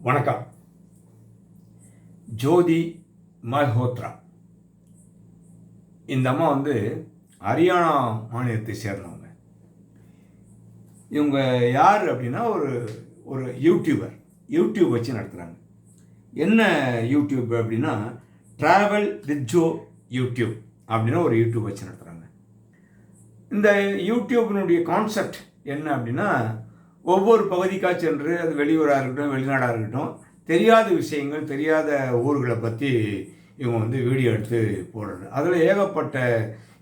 வணக்கம். ஜோதி மல்ஹோத்ரா. இந்த அம்மா வந்து ஹரியானா மாநிலத்தை சேர்ந்தவங்க. இவங்க யார் அப்படின்னா ஒரு ஒரு யூடியூபர் யூடியூப் வச்சு நடத்துகிறாங்க என்ன யூடியூப் அப்படின்னா ட்ராவல் வித் ஜோ யூடியூப் அப்படின்னு ஒரு யூடியூப் வச்சு நடத்துகிறாங்க இந்த யூடியூபினுடைய கான்செப்ட் என்ன அப்படின்னா ஒவ்வொரு பகுதிக்காக சென்று அது வெளியூராக இருக்கட்டும் வெளிநாடாக இருக்கட்டும் தெரியாத விஷயங்கள் தெரியாத ஊர்களை பற்றி இவங்க வந்து வீடியோ எடுத்து போடுறது. அதில் ஏகப்பட்ட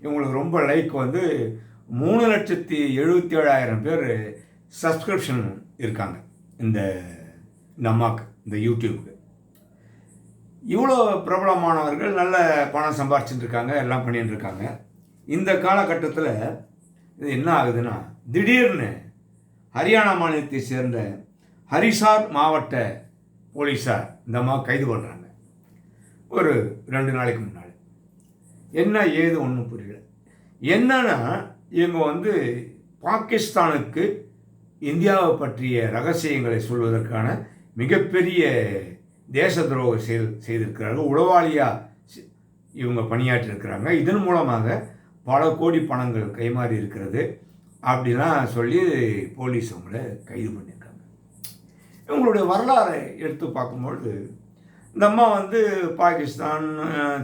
இவங்களுக்கு ரொம்ப லைக் வந்து மூணு லட்சத்தி எழுபத்தி ஏழாயிரம் பேர் சப்ஸ்கிரிப்ஷன் இருக்காங்க இந்த நம்மாக்கு இந்த யூடியூப்க்கு. இவ்வளோ பிரபலமானவர்கள் நல்ல பணம் சம்பாரிச்சுட்டு இருக்காங்க எல்லாம் பண்ணிட்டு இருக்காங்க. இந்த காலகட்டத்தில் இது என்ன ஆகுதுன்னா திடீர்னு ஹரியானா மாநிலத்தை சேர்ந்த ஹரிசார் மாவட்ட போலீஸார் இந்த அம்மா கைது பண்ணுறாங்க ஒரு ரெண்டு நாளைக்கு முன்னால் என்ன ஏது ஒன்றும் புரியல. என்னன்னா இவங்க வந்து பாகிஸ்தானுக்கு இந்தியாவை பற்றிய ரகசியங்களை சொல்வதற்கான மிகப்பெரிய தேச துரோக செயல் செய்திருக்கிறார்கள். உளவாளியாக இவங்க பணியாற்றிருக்கிறாங்க இதன் மூலமாக பல கோடி பணங்கள் கைமாறி இருக்கிறது. அப்படிலாம் சொல்லி போலீஸ் அவங்கள கைது பண்ணியிருக்காங்க. இவங்களுடைய வரலாறை எடுத்து பார்க்கும்பொழுது இந்த அம்மா வந்து பாகிஸ்தான்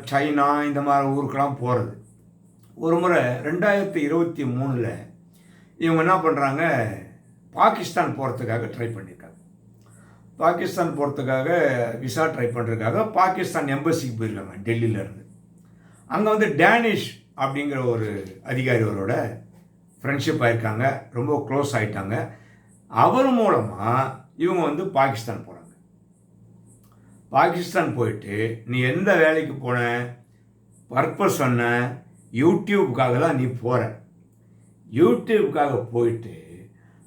சைனா இந்த மாதிரி ஊருக்கெல்லாம் போகிறது ஒரு முறை ரெண்டாயிரத்தி இருபத்தி மூணில் இவங்க என்ன பண்ணுறாங்க பாகிஸ்தான் போகிறதுக்காக ட்ரை பண்ணியிருக்காங்க. பாகிஸ்தான் போகிறதுக்காக விசா ட்ரை பண்ணுறதுக்காக பாகிஸ்தான் எம்பசிக்கு போயிருக்காங்க டெல்லியிலேருந்து அங்கே வந்து டேனிஷ் அப்படிங்கிற ஒரு அதிகாரியோட ஃப்ரெண்ட்ஷிப் ஆயிருக்காங்க ரொம்ப க்ளோஸ் ஆகிட்டாங்க அவர் மூலமாக இவங்க வந்து பாகிஸ்தான் போகிறாங்க பாகிஸ்தான் போயிட்டு நீ எந்த வேலைக்கு போன பர்பஸ் சொன்ன யூடியூப்புக்காக தான் நீ போகிற யூடியூப்புக்காக போயிட்டு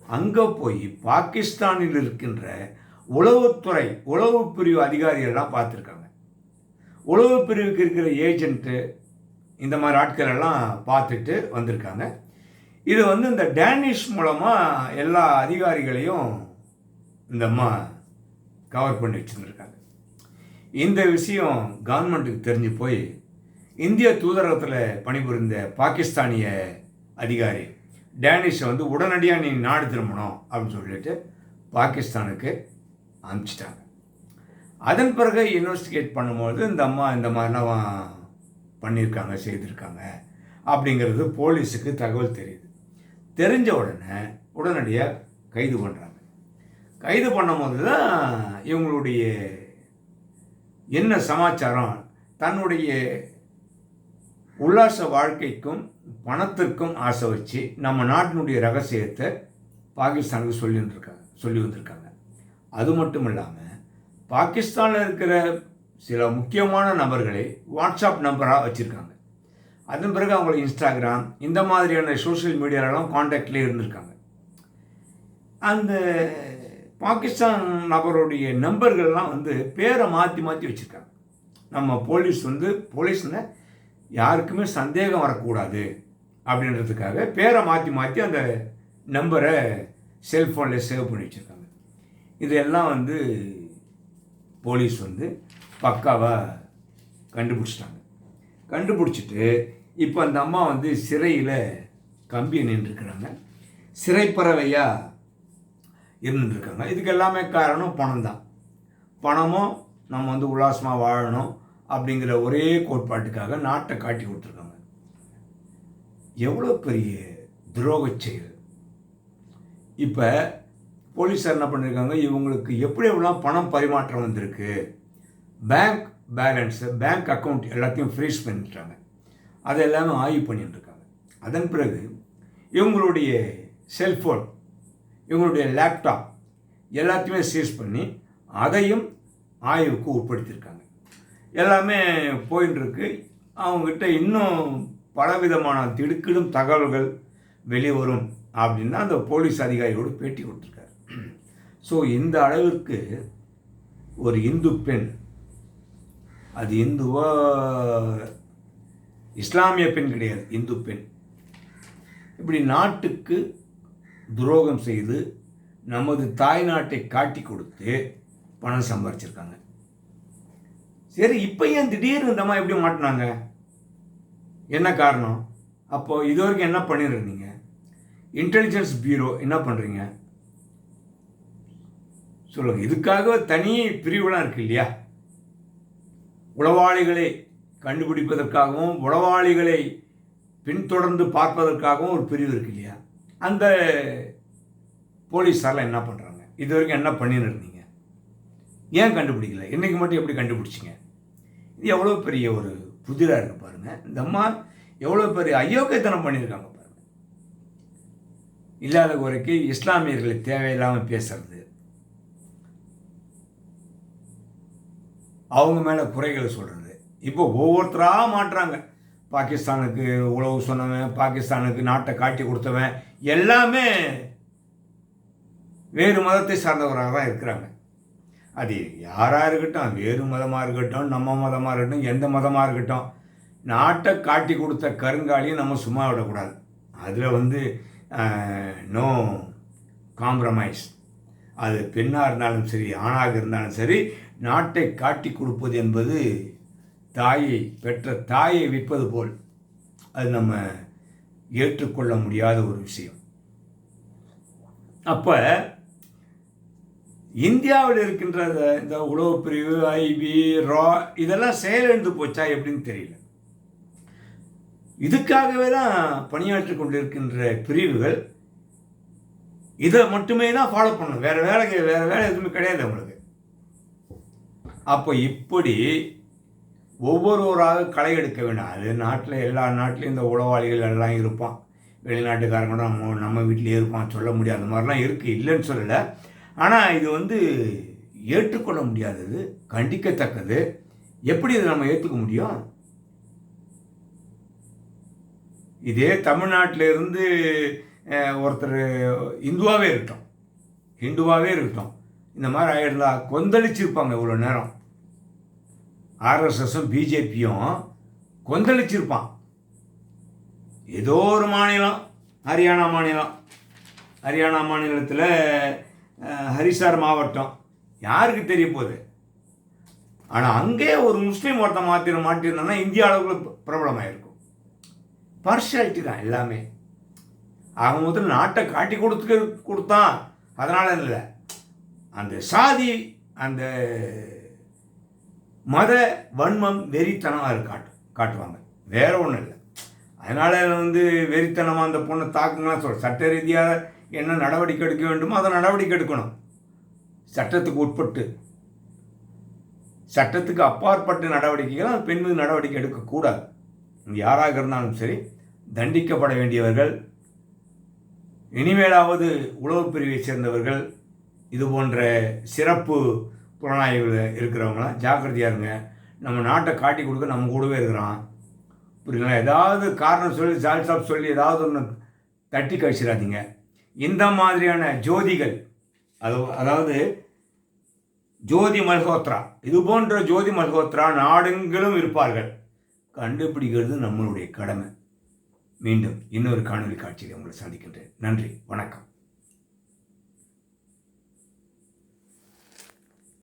அங்கே போய் பாகிஸ்தானில் இருக்கின்ற உளவுத்துறை உளவு பிரிவு அதிகாரிகள்லாம் பார்த்துருக்காங்க. உளவு பிரிவுக்கு இருக்கிற ஏஜென்ட்டு இந்த மாதிரி ஆட்கள் எல்லாம் பார்த்துட்டு வந்திருக்காங்க. இது வந்து இந்த டேனிஷ் மூலமாக எல்லா அதிகாரிகளையும் இந்த அம்மா கவர் பண்ணி வச்சுருந்துருக்காங்க. இந்த விஷயம் கவர்மெண்ட்டுக்கு தெரிஞ்சு போய் இந்திய தூதரகத்தில் பணிபுரிந்த பாகிஸ்தானிய அதிகாரி டேனிஷை வந்து உடனடியாக நீ நாடு திரும்பணும் அப்படின்னு சொல்லிட்டு பாகிஸ்தானுக்கு அனுப்பிச்சிட்டாங்க. அதன் பிறகு இன்வெஸ்டிகேட் பண்ணும்போது இந்த அம்மா இந்த மாதிரிலாம் பண்ணியிருக்காங்க செய்திருக்காங்க அப்படிங்கிறது போலீஸுக்கு தகவல் தெரியுது. தெரிஞ்ச உடனே உடனடியாக கைது பண்ணுறாங்க கைது பண்ணும்போது தான் இவங்களுடைய என்ன சமாச்சாரம் தன்னுடைய உல்லாச வாழ்க்கைக்கும் பணத்திற்கும் ஆசை வச்சு நம்ம நாட்டினுடைய ரகசியத்தை பாகிஸ்தானுக்கு சொல்லிட்டுருக்காங்க சொல்லி வந்திருக்காங்க. அது மட்டும் இல்லாமல் பாகிஸ்தானில் இருக்கிற சில முக்கியமான நபர்களை வாட்ஸ்அப் நம்பராக வச்சுருக்காங்க. அதன் பிறகு அவங்களுக்கு இன்ஸ்டாகிராம் இந்த மாதிரியான சோஷியல் மீடியாலெலாம் காண்டாக்ட்லேயே இருந்திருக்காங்க. அந்த பாகிஸ்தான் நபருடைய நம்பர்கள்லாம் வந்து பேரை மாற்றி மாற்றி வச்சுருக்காங்க. நம்ம போலீஸ் வந்து போலீஸில் யாருக்குமே சந்தேகம் வரக்கூடாது அப்படின்றதுக்காக பேரை மாற்றி மாற்றி அந்த நம்பரை செல்ஃபோனில் சேவ் பண்ணி வச்சுருக்காங்க. இதெல்லாம் வந்து போலீஸ் வந்து பக்காவாக கண்டுபிடிச்சிட்டாங்க. கண்டுபிடிச்சிட்டு இப்போ அந்த அம்மா வந்து சிறையில் கம்பி நின்றுருக்குறாங்க. சிறைப்பறவையாக இருந்துருக்காங்க. இதுக்கு எல்லாமே காரணம் பணம் தான் பணமும் நம்ம வந்து உல்லாசமாக வாழணும் அப்படிங்கிற ஒரே கோட்பாட்டுக்காக நாட்டை காட்டி கொடுத்துருக்காங்க. எவ்வளோ பெரிய துரோக செயல். இப்போ போலீஸார் என்ன பண்ணியிருக்காங்க இவங்களுக்கு எப்படி எவ்வளோ பணம் பரிமாற்றம் வந்திருக்கு? பேங்க் பேலன்ஸு பேங்க் அக்கௌண்ட் எல்லாத்தையும் ஃப்ரீஸ் பண்ணிட்டாங்க. அதை எல்லாமே ஆய்வு பண்ணிட்டு இருக்காங்க அதன் பிறகு இவங்களுடைய செல்ஃபோன் இவங்களுடைய லேப்டாப் எல்லாத்தையுமே சீஸ் பண்ணி அதையும் ஆய்வுக்கு உட்படுத்தியிருக்காங்க. எல்லாமே போயின்னு இருக்கு அவங்ககிட்ட இன்னும் பலவிதமான திடுக்கிடும் தகவல்கள் வெளிவரும் அப்படின்னு அந்த போலீஸ் அதிகாரியோடு பேட்டி கொடுத்துருக்காரு. ஸோ இந்த அளவிற்கு ஒரு இந்து பெண் அது இந்துவா இஸ்லாமிய பெண் கிடையாது இந்து பெண். இப்படி நாட்டுக்கு துரோகம் செய்து நமது தாய் நாட்டை காட்டி கொடுத்து பணம் சம்பாரிச்சிருக்காங்க. சரி இப்போ ஏன் திடீர்னு இந்த மாதிரி எப்படி மாட்டினாங்க? என்ன காரணம்? அப்போது இது வரைக்கும் என்ன பண்ணிடுறீங்க இன்டெலிஜென்ஸ் பியூரோ என்ன பண்ணுறீங்க சொல்லுங்கள் இதுக்காக தனி பிரிவுலாம் இருக்கு இல்லையா? உளவாளிகளை கண்டுபிடிப்பதற்காகவும் உளவாளிகளை பின்தொடர்ந்து பார்ப்பதற்காகவும் ஒரு பிரிவு இருக்கு இல்லையா? அந்த போலீஸாரெலாம் என்ன பண்ணுறாங்க இது வரைக்கும் என்ன பண்ணின்னு இருந்தீங்க? ஏன் கண்டுபிடிக்கல? இன்னைக்கு மட்டும் எப்படி கண்டுபிடிச்சிங்க? இது எவ்வளோ பெரிய ஒரு புதிராக இருக்குது பாருங்கள் இந்த அம்மா எவ்வளோ பெரிய அயோக்கியத்தனம் பண்ணியிருக்காங்க பாருங்கள் இல்லாத குறைக்கு இஸ்லாமியர்களை தேவையில்லாமல் பேசுறது. அவங்க மேலே குறைகளை சொல்கிறது இப்போ ஒவ்வொருத்தராக மாட்டுறாங்க. பாகிஸ்தானுக்கு உழவு சொன்னவன் பாகிஸ்தானுக்கு நாட்டை காட்டி கொடுத்தவன் எல்லாமே வேறு மதத்தை சார்ந்தவராக தான் இருக்கிறாங்க. அது யாராக இருக்கட்டும் வேறு மதமாக இருக்கட்டும் நம்ம மதமாக இருக்கட்டும் எந்த மதமாக இருக்கட்டும் நாட்டை காட்டி கொடுத்த கருங்காலியும் நம்ம சும்மா விடக்கூடாது. அதில் வந்து நோ காம்ப்ரமைஸ் அது பெண்ணாக இருந்தாலும் சரி ஆணாக இருந்தாலும் சரி நாட்டை காட்டி கொடுப்பது என்பது தாயை பெற்ற தாயை விற்பது போல் அது நம்ம ஏற்றுக்கொள்ள முடியாத ஒரு விஷயம். அப்போ இந்தியாவில் இருக்கின்ற இந்த உளவு பிரிவு ஐபி ரா இதெல்லாம் செயலிழந்து போச்சா எப்படின்னு தெரியல. இதுக்காகவே தான் பணியாற்றி கொண்டிருக்கின்ற பிரிவுகள் இதை மட்டுமே தான் ஃபாலோ பண்ணணும். வேறு வேலைக்கு வேறு வேலை எதுவுமே கிடையாது அவங்களுக்கு. அப்போ இப்படி ஒவ்வொருவராக களை எடுக்க வேண்டாம். அது நாட்டில் எல்லா நாட்டிலையும் இந்த உளவாளிகள் எல்லாம் இருப்பான். வெளிநாட்டுக்காரங்க நம்ம நம்ம வீட்டிலேயே இருப்பான் சொல்ல முடியாத. மாதிரிலாம் இருக்குது இல்லைன்னு சொல்லலை. ஆனால் இது வந்து ஏற்றுக்கொள்ள முடியாதது கண்டிக்கத்தக்கது. எப்படி இதை நம்ம ஏற்றுக்க முடியும்? இதே தமிழ்நாட்டிலேருந்து ஒருத்தர் இந்துவாகவே இருக்கட்டும். ஹிந்துவாகவே இருக்கட்டும். இந்த மாதிரி ஆகிருந்தா கொந்தளிச்சிருப்பாங்க இவ்வளோ நேரம். ஆர்எஸ்எஸும் பிஜேபியும் கொந்தளிச்சிருப்பான். ஏதோ ஒரு மாநிலம் ஹரியானா மாநிலம். ஹரியானா மாநிலத்தில் ஹரிசார் மாவட்டம். யாருக்கு தெரிய போகுது? ஆனால் அங்கே ஒரு முஸ்லீம் ஒருத்தன் மாற்றிட மாட்டியிருந்தான்னா இந்திய அளவுக்கு பிரபலமாயிருக்கும். பார்ஷியாலிட்டி தான் எல்லாமே. ஆக முதல்ல நாட்டை காட்டி கொடுத்து கொடுத்தான். அதனால இல்லை. அந்த சாதி அந்த மத வன்மம் வெறித்தனமாக காட்டு காட்டுவாங்க. வேற ஒன்றும் இல்லை. அதனால் வந்து வெறித்தனமாக அந்த பொண்ணை தாக்குங்கலாம் சொல் சட்ட ரீதியாக என்ன நடவடிக்கை எடுக்க வேண்டுமோ அதை நடவடிக்கை எடுக்கணும். சட்டத்துக்கு உட்பட்டு. சட்டத்துக்கு அப்பாற்பட்ட நடவடிக்கைகள் பெண் மீது நடவடிக்கை எடுக்கக்கூடாது யாராக இருந்தாலும் சரி தண்டிக்கப்பட வேண்டியவர்கள் இனிமேலாவது உளவு பிரிவை சேர்ந்தவர்கள் இது போன்ற சிறப்பு புலனாய்வில் இருக்கிறவங்களாம் ஜாக்கிரதையாக இருங்க. நம்ம நாட்டை காட்டி கொடுக்க நம்ம கூடவே இருக்கிறான். புரியுங்களா ஏதாவது காரணம் சொல்லி சால்சாப் சொல்லி ஏதாவது ஒன்று தட்டி கழிச்சிடாதீங்க. இந்த மாதிரியான ஜோதிகள் அது அதாவது ஜோதி மல்ஹோத்ரா இது போன்ற ஜோதி மல்ஹோத்ரா நாடெங்கிலும் இருப்பார்கள். கண்டுபிடிக்கிறது நம்மளுடைய கடமை. மீண்டும் இன்னொரு காணொலி காட்சியில் உங்களை சந்திக்கின்றேன். நன்றி வணக்கம்.